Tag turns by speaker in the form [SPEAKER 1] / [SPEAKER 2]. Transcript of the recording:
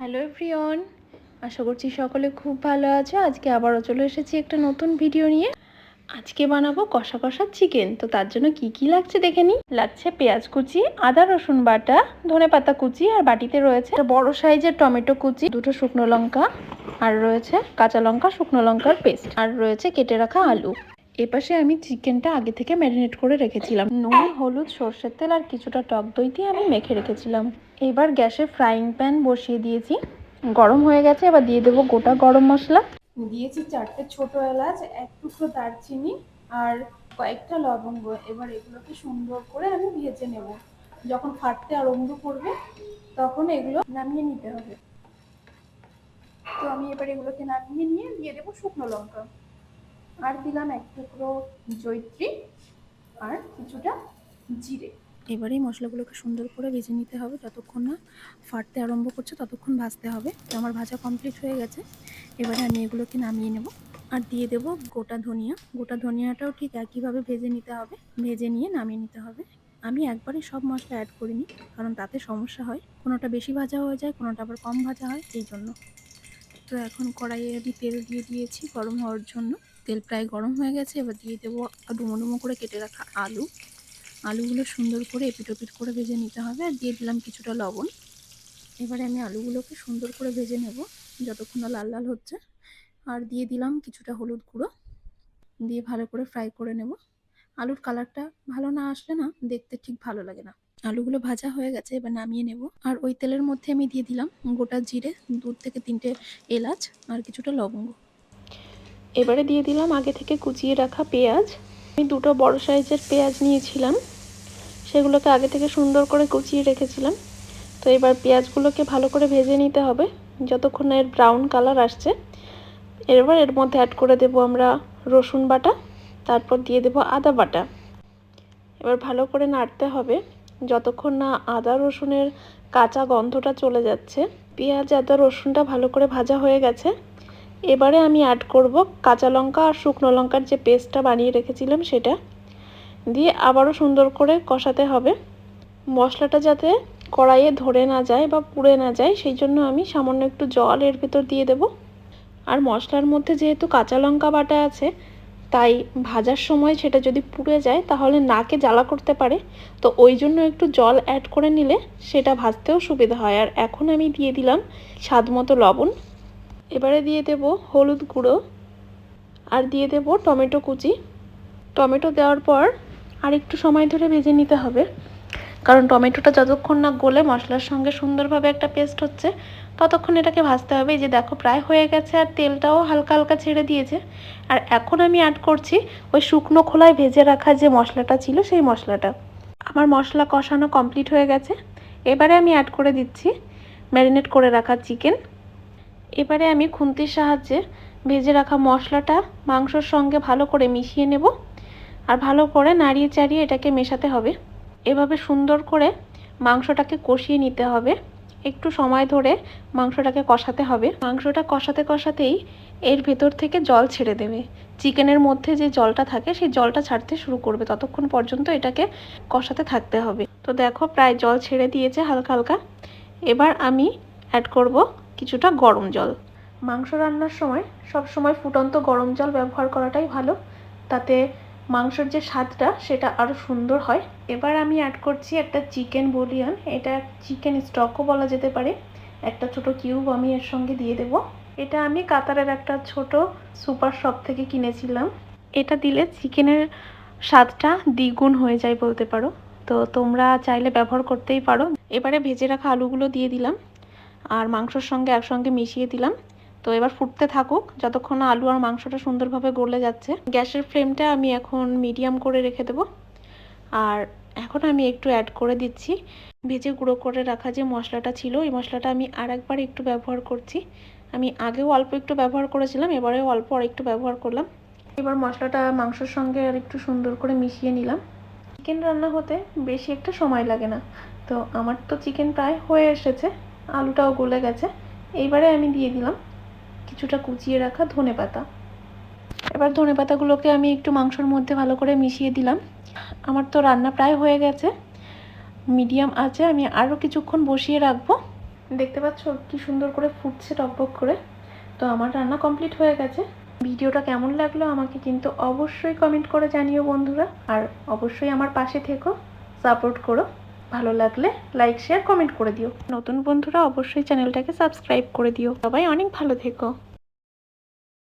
[SPEAKER 1] Hello প্রিয়ন আশা করছি সকলে খুব ভালো আছে। আজকে আবারও চলে এসেছি একটা নতুন ভিডিও নিয়ে। আজকে বানাবো কষা কষা চিকেন তো তার জন্য কি কি লাগছে দেখে নিই। লাগছে পেঁয়াজ কুচি, আদা, রসুন বাটা, ধনে পাতা কুচি আর বাটিতে রয়েছে বড় সাইজের টমেটো কুচি, দুটো শুকনো লঙ্কা আর রয়েছে কাঁচা লঙ্কা, শুকনো লঙ্কার পেস্ট আর রয়েছে কেটে রাখা আলু। এপাশে আমি চিকেনটা আগে থেকে ম্যারিনেট করে রেখেছিলাম। নুন হলুদ সর্ষের তেল আর কিছুটা টক দই দিয়ে আমি মেখে রেখেছিলাম। এবার গ্যাসে ফ্রাইং প্যান বসিয়ে দিয়েছি। গরম হয়ে গেছে এবার দিয়ে দেবো গোটা গরম মশলা। দিয়েছি চারটে ছোট এলাচ এক টুকরো দারচিনি আর কয়েকটা লবঙ্গ। এবার এগুলোকে সুন্দর করে আমি ভেজে নেব। যখন ফাটতে আরম্ভ করবে তখন এগুলো নামিয়ে নিতে হবে। তো আমি এবার এগুলোকে নামিয়ে নিয়ে দিয়ে দেবো শুকনো লঙ্কা। আর দিলাম এক টুকরো জৈত্রী আর কিছুটা জিরে। এবারে এই মশলাগুলোকে সুন্দর করে ভেজে নিতে হবে যতক্ষণ না ফাটতে আরম্ভ করছে ততক্ষণ ভাজতে হবে। তো আমার ভাজা কমপ্লিট হয়ে গেছে। এবারে আমি এগুলোকে নামিয়ে নেব। আর দিয়ে দেব গোটা ধনিয়া। গোটা ধনিয়াটাও ঠিক একইভাবে ভেজে নিতে হবে। ভেজে নিয়ে নামিয়ে নিতে হবে। আমি একবারে সব মশলা অ্যাড করিনি, কারণ তাতে সমস্যা হয়। কোনোটা বেশি ভাজা হয়ে যায়, কোনোটা আবার কম ভাজা হয়, এই জন্য। তো এখন কড়াইয়ে আমি তেল দিয়ে দিয়েছি গরম হওয়ার জন্য। তেল প্রায় গরম হয়ে গেছে, এবার দিয়ে দেবো ডুমো ডুমো করে কেটে রাখা আলু। আলুগুলো সুন্দর করে এপিট ওপিট করে ভেজে নিতে হবে, আর দিয়ে দিলাম কিছুটা লবণ। এবারে আমি আলুগুলোকে সুন্দর করে ভেজে নেব, যতক্ষণ না লাল লাল হচ্ছে। আর দিয়ে দিলাম কিছুটা হলুদ গুঁড়ো, দিয়ে ভালো করে ফ্রাই করে নেব। আলুর কালারটা ভালো না আসলে না, দেখতে ঠিক ভালো লাগে না। আলুগুলো ভাজা হয়ে গেছে, এবার নামিয়ে নেব। আর ওই তেলের মধ্যে আমি দিয়ে দিলাম গোটা জিরে দুধ থেকে তিনটে এলাচ, আর কিছুটা লবঙ্গ। এবারে দিয়ে দিলাম আগে থেকে কুচিয়ে রাখা পেঁয়াজ। আমি দুটো বড় সাইজের পেঁয়াজ নিয়েছিলাম। সেগুলোকে আগে থেকে সুন্দর করে কুচিয়ে রেখেছিলাম। তো এবার পেঁয়াজগুলোকে ভালো করে ভেজে নিতে হবে, যতক্ষণ না এর ব্রাউন কালার আসছে। এবার এর মধ্যে অ্যাড করে দেব আমরা রসুন বাটা, তারপর দিয়ে দেব আদা বাটা। এবার ভালো করে নাড়তে হবে, যতক্ষণ না আদা রসুনের কাঁচা গন্ধটা চলে যাচ্ছে। পেঁয়াজ, আদা, রসুনটা ভালো করে ভাজা হয়ে গেছে। এবারে আমি অ্যাড করব কাঁচা লঙ্কা আর শুকনো লঙ্কার যে পেস্টটা বানিয়ে রেখেছিলাম সেটা। দিয়ে আবারও সুন্দর করে কষাতে হবে। মশলাটা যাতে কড়াইয়ে ধরে না যায় বা পুড়ে না যায়, সেই জন্য আমি সামান্য একটু জল এর ভেতর দিয়ে দেব। আর মশলার মধ্যে যেহেতু কাঁচা লঙ্কা বাটা আছে, তাই ভাজার সময় সেটা যদি পুড়ে যায়, তাহলে নাকে জ্বালা করতে পারে। তো ওই জন্য একটু জল অ্যাড করে নিলে সেটা ভাজতেও সুবিধা হয়। আর এখন আমি দিয়ে দিলাম স্বাদ মতো লবণ। এবারে দিয়ে দেব হলুদ গুঁড়ো আর দিয়ে দেব টমেটো কুচি। টমেটো দেওয়ার পর আর একটু সময় ধরে ভেজে নিতে হবে। কারণ টমেটোটা যতক্ষণ না গলে মশলার সঙ্গে সুন্দরভাবে একটা পেস্ট হচ্ছে, ততক্ষণ এটাকে ভাজতে হবে। যে দেখো, প্রায় হয়ে গেছে আর তেলটাও হালকা হালকা ছেড়ে দিয়েছে। আর এখন আমি অ্যাড করছি ওই শুকনো খোলায় ভেজে রাখা যে মশলাটা ছিল, সেই মশলাটা। আমার মশলা কষানো কমপ্লিট হয়ে গেছে। এবারে আমি অ্যাড করে দিচ্ছি ম্যারিনেট করে রাখা চিকেন এবারে আমি খুন্তির সাহায্যে ভেজে রাখা মশলাটা মাংসর সঙ্গে ভালো করে মিশিয়ে নেব। আর ভালো করে নাড়িয়ে চাড়িয়ে এটাকে মেশাতে হবে। এভাবে সুন্দর করে মাংসটাকে কষিয়ে নিতে হবে। একটু সময় ধরে মাংসটাকে কষাতে হবে। মাংসটা কষাতে কষাতেই এর ভেতর থেকে জল ছেড়ে দেবে। চিকেনের মধ্যে যে জলটা থাকে সেই জলটা ছাড়তে শুরু করবে। ততক্ষণ পর্যন্ত এটাকে কষাতে থাকতে হবে। তো দেখো প্রায় জল ছেড়ে দিয়েছে হালকা হালকা। এবার আমি অ্যাড করব কিছুটা গরম জল। মাংস রান্নার সময় সব সময় ফুটন্ত গরম জল ব্যবহার করাটাই ভালো। তাতে মাংসের যে স্বাদটা, সেটা আরও সুন্দর হয়। এবার আমি অ্যাড করছি একটা চিকেন বলিয়ান এটা চিকেন স্টকও বলা যেতে পারে। একটা ছোট কিউব আমি এর সঙ্গে দিয়ে দেব। এটা আমি কাতারের একটা ছোট সুপার শপ থেকে কিনেছিলাম। এটা দিলে চিকেনের স্বাদটা দ্বিগুণ হয়ে যায় বলতে পারো। তো তোমরা চাইলে ব্যবহার করতেই পারো। এবারে ভেজে রাখা আলুগুলো দিয়ে দিলাম। আর মাংসর সঙ্গে একসঙ্গে মিশিয়ে দিলাম। তো এবার ফুটতে থাকুক, যতক্ষণ আলু আর মাংসটা সুন্দরভাবে গলে যাচ্ছে। গ্যাসের ফ্লেমটা আমি এখন মিডিয়াম করে রেখে দেবো। আর এখন আমি একটু অ্যাড করে দিচ্ছি। ভেজে গুঁড়ো করে রাখা যে মশলাটা ছিল, এই মশলাটা আমি আর একবার একটু ব্যবহার করছি। আমি আগেও অল্প একটু ব্যবহার করেছিলাম, এবারেও অল্প আর একটু ব্যবহার করলাম। এবার মশলাটা মাংসর সঙ্গে আর একটু সুন্দর করে মিশিয়ে নিলাম। চিকেন রান্না হতে বেশি একটা সময় লাগে না। তো আমার তো চিকেন প্রায় হয়ে এসেছে। আলুটাও গলে গেছে। এইবারে আমি দিয়ে দিলাম কিছুটা কুচিয়ে রাখা ধনে পাতা। এবার ধনে পাতাগুলোকে আমি একটু মাংসর মধ্যে ভালো করে মিশিয়ে দিলাম। আমার তো রান্না প্রায় হয়ে গেছে। মিডিয়াম আছে, আমি আরও কিছুক্ষণ বসিয়ে রাখব। দেখতে পাচ্ছ কি সুন্দর করে ফুটছে টকবক করে। তো আমার রান্না কমপ্লিট হয়ে গেছে। ভিডিওটা কেমন লাগল আমাকে কিন্তু অবশ্যই কমেন্ট করে জানিও বন্ধুরা। আর অবশ্যই আমার পাশে থেকো, সাপোর্ট করো। ভালো লাগলে লাইক শেয়ার কমেন্ট করে দিও। নতুন বন্ধুরা অবশ্যই চ্যানেলটাকে সাবস্ক্রাইব করে দিও। সবাই অনেক ভালো থেকো।